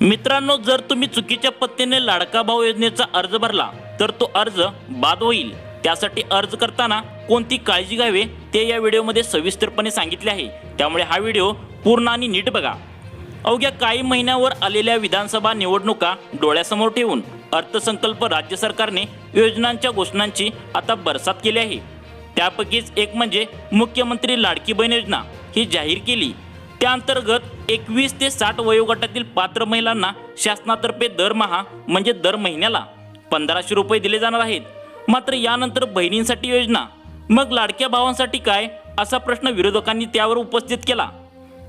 मित्रांनो जर तुम्ही चुकीच्या पत्तीने लाडका भाऊ योजनेचा अर्ज भरला तर तो अर्ज बाद होईल. त्यासाठी अर्ज करताना कोणती काळजी घ्यावी ते या व्हिडिओमध्ये सविस्तरपणे सांगितले आहे. त्यामुळे हा व्हिडिओ पूर्ण आणि नीट बघा. अवघ्या काही महिन्यावर आलेल्या विधानसभा निवडणुका डोळ्यासमोर ठेवून अर्थसंकल्प राज्य सरकारने योजनांच्या घोषणांची आता बरसात केली आहे. त्यापैकीच एक म्हणजे मुख्यमंत्री लाडकी बहीण योजना ही जाहीर केली. त्याअंतर्गत एकवीस ते साठ वयोगटातील पात्र महिलांना शासनातर्फे दरमहा म्हणजे दर महिन्याला पंधराशे रुपये दिले जाणार आहेत. मात्र यानंतर बहिणींसाठी योजना. मग लाडक्या भावांसाठी काय? असा प्रश्न विरोधकांनी त्यावर उपस्थित केला.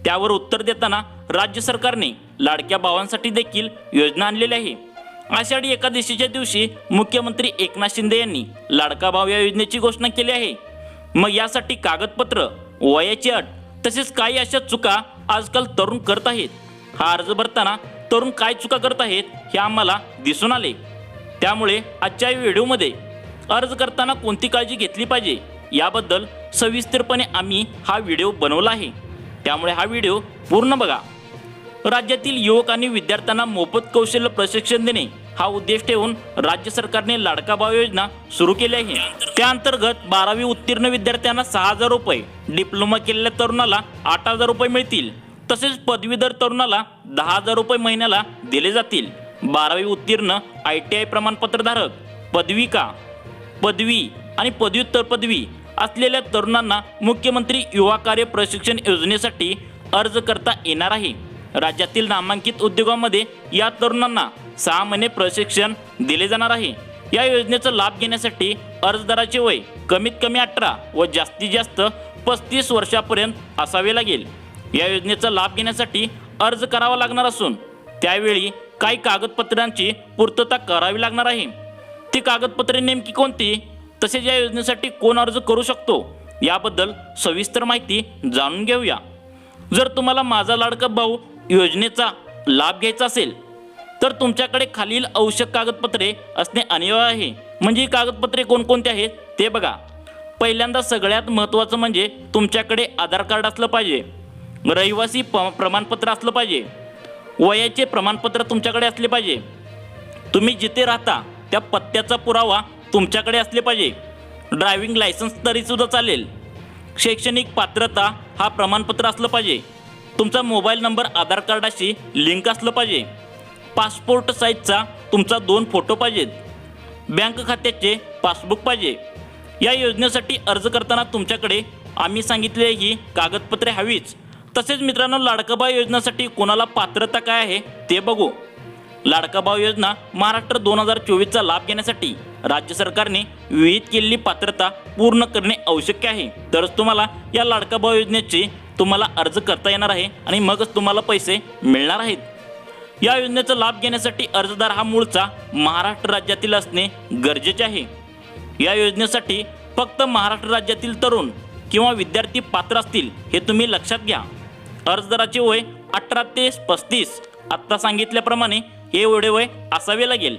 त्यावर उत्तर देताना राज्य सरकारने लाडक्या भावांसाठी देखील योजना आणलेली आहे. आषाढी एकादशीच्या दिवशी मुख्यमंत्री एकनाथ शिंदे यांनी लाडका भाव या योजनेची घोषणा केली आहे. मग यासाठी कागदपत्र वयाची अट तसेच काही अशा चुका आजकाल तरुण करत आहेत. हा अर्ज भरताना तरुण काय चुका करत आहेत हे आम्हाला दिसून आले. त्यामुळे आजच्या व्हिडिओमध्ये अर्ज करताना कोणती काळजी घेतली पाहिजे याबद्दल सविस्तरपणे आम्ही हा व्हिडिओ बनवला आहे. त्यामुळे हा व्हिडिओ पूर्ण बघा. राज्यातील युवक आणि विद्यार्थ्यांना मोफत कौशल्य प्रशिक्षण देणे हा उद्देश ठेवून राज्य सरकारने लाडका भाव योजना सुरू केली आहे. त्या अंतर्गत बारावी उत्तीर्ण विद्यार्थ्यांना सहा हजार रुपये डिप्लोमा केलेल्या तरुणाला आठ हजार रुपये मिळतील. तसेच पदवीधर तरुणाला दहा हजार रुपये महिन्याला दिले जातील. बारावी उत्तीर्ण आय टी आय प्रमाणपत्रधारक पदविका पदवी आणि पदव्युत्तर पदवी असलेल्या तरुणांना मुख्यमंत्री युवा कार्य प्रशिक्षण योजनेसाठी अर्ज करता येणार आहे. राज्यातील नामांकित उद्योगामध्ये या तरुणांना सहा महिने प्रशिक्षण दिले जाणार आहे. या योजनेचा लाभ घेण्यासाठी अर्जदाराचे वय कमीत कमी अठरा व जास्तीत जास्त पस्तीस वर्षापर्यंत असावे लागेल. या योजनेचा लाभ घेण्यासाठी अर्ज करावा लागणार असून त्यावेळी काही कागदपत्रांची पूर्तता करावी लागणार आहे. ती कागदपत्रे नेमकी कोणती? तसेच या योजनेसाठी कोण अर्ज करू शकतो? याबद्दल सविस्तर माहिती जाणून घेऊया. जर तुम्हाला माझा लाडका भाऊ योजनेचा लाभ घ्यायचा असेल तर तुमच्याकडे खालील आवश्यक कागदपत्रे असणे अनिवार्य आहे. म्हणजे ही कागदपत्रे कोणकोणती आहेत ते बघा. पहिल्यांदा सगळ्यात महत्त्वाचं म्हणजे तुमच्याकडे आधार कार्ड असलं पाहिजे. रहिवासी प प्रमाणपत्र असलं पाहिजे. वयाचे प्रमाणपत्र तुमच्याकडे असले पाहिजे. तुम्ही जिथे राहता त्या पत्त्याचा पुरावा तुमच्याकडे असले पाहिजे. ड्रायव्हिंग लायसन्स तरीसुद्धा चालेल. शैक्षणिक पात्रता हा प्रमाणपत्र असलं पाहिजे. तुमचा मोबाईल नंबर आधार कार्डाशी लिंक असलं पाहिजे. पासपोर्ट साईजचा तुमचा दोन फोटो पाहिजेत. बँक खात्याचे पासबुक पाहिजे. या योजनेसाठी अर्ज करताना तुमच्याकडे आम्ही सांगितले ही कागदपत्रे हवीच. तसेच मित्रांनो लाडका योजनासाठी योजनेसाठी कोणाला पात्रता काय आहे ते बघू. लाडकाबाव योजना महाराष्ट्र दोन हजार चोवीसचा लाभ घेण्यासाठी राज्य सरकारने विहित केलेली पात्रता पूर्ण करणे आवश्यक आहे. तरच तुम्हाला या लाडकाबाव योजनेची तुम्हाला अर्ज करता येणार आहे आणि मगच तुम्हाला पैसे मिळणार आहेत. या योजनेचा लाभ घेण्यासाठी अर्जदार हा मूळचा महाराष्ट्र राज्यातील असणे गरजेचे आहे. या योजनेसाठी फक्त महाराष्ट्र राज्यातील तरुण किंवा विद्यार्थी पात्र असतील हे तुम्ही लक्षात घ्या. अर्जदाराचे वय अठरा ते पस्तीस आत्ता सांगितल्याप्रमाणे हे एवढे वय असावे लागेल.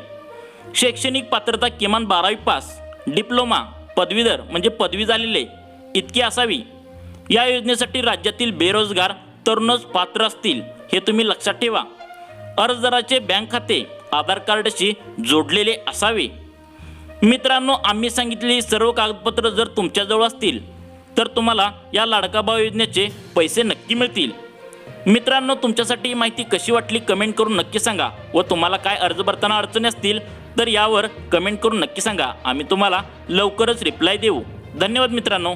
शैक्षणिक पात्रता किमान बारावी पास डिप्लोमा पदवीधर म्हणजे पदवी झालेले इतकी असावी. या योजनेसाठी राज्यातील बेरोजगार तरुणच पात्र असतील हे तुम्ही लक्षात ठेवा. अर्जदाराचे बँक खाते आधार कार्डशी जोडलेले असावे. मित्रांनो आम्ही सांगितलेली सर्व कागदपत्र जर तुमच्याजवळ असतील तर तुम्हाला या लाडका योजनेचे पैसे नक्की मिळतील. मित्रांनो तुमच्यासाठी माहिती कशी वाटली कमेंट करून नक्की सांगा व तुम्हाला काय अर्ज भरताना अडचणी असतील तर यावर कमेंट करून नक्की सांगा. आम्ही तुम्हाला लवकरच रिप्लाय देऊ. धन्यवाद मित्रांनो.